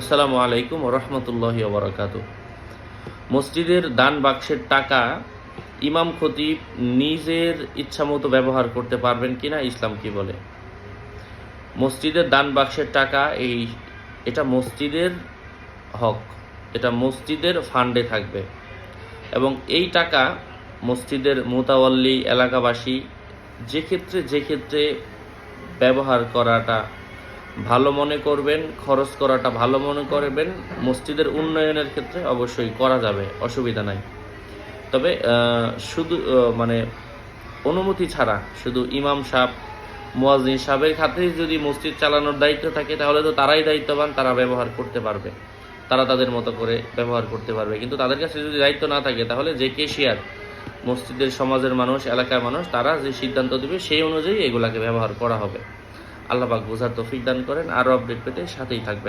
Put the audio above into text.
আসসালামু আলাইকুম রহমতুল্লাহি বরকাত। মসজিদের দান বাক্সের টাকা ইমাম খতিব নিজের ইচ্ছামতো ব্যবহার করতে পারবেন কিনা ইসলাম কি বলে? মসজিদের দান বাক্সের টাকা এই, এটা মসজিদের হক, এটা মসজিদের ফান্ডে থাকবে। এবং এই টাকা মসজিদের মোতাওয়াল্লি এলাকাবাসী যে ক্ষেত্রে যে ক্ষেত্রে ব্যবহার করাটা ভালো মনে করবেন, খরচ করাটা ভালো মনে করবেন, মসজিদের উন্নয়নের ক্ষেত্রে অবশ্যই করা যাবে, অসুবিধা নাই। তবে শুধু মানে অনুমতি ছাড়া শুধু ইমাম সাহেব, মুয়াজ্জিন সাহেবের খাতে যদি মসজিদ চালানোর দায়িত্ব থাকে, তাহলে তো তারাই দায়িত্ববান, তারা ব্যবহার করতে পারবে। তারা তাদের মতো করে ব্যবহার করতে পারবে। কিন্তু তাদের কাছে যদি দায়িত্ব না থাকে, তাহলে যে কেশিয়ার, মসজিদের সমাজের মানুষ, এলাকার মানুষ, তারা যে সিদ্ধান্ত দেবে, সেই অনুযায়ী এগুলাকে ব্যবহার করা হবে। আল্লাহ পাক বোঝার তৌফিক দান করেন আরও আপডেট পেতে সাথেই থাকবেন।